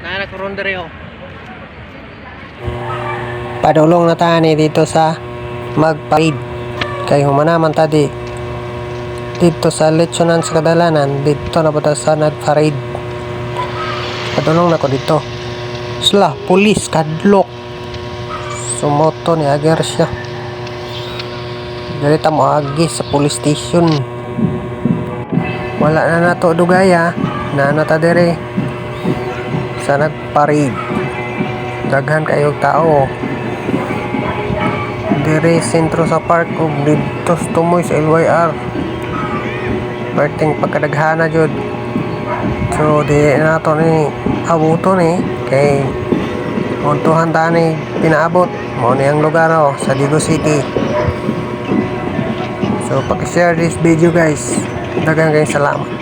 karon diri oh. Padulong na tani dito sa magpaid. Kay humanaman ta di dito sa lechonan sa kadalanan dito na po ta sa nagparid. Padulong na ko dito. Sila, pulis, kadlok. Sumoto ni Agar siya. Dalita mo agi sa police station. Wala na nato dugaya. Na nata dire sa nagparid. Daghan kayong tao. Dire sentro sa park ug dito sa tumoy sa LYR. Perting pagkadaghana jud. So di nato ni abuto ni kay Untuhan tani pinaabot mo ni ang lugar oh, sa Digo City. So pag-share this video guys. Daghang kayong salamat.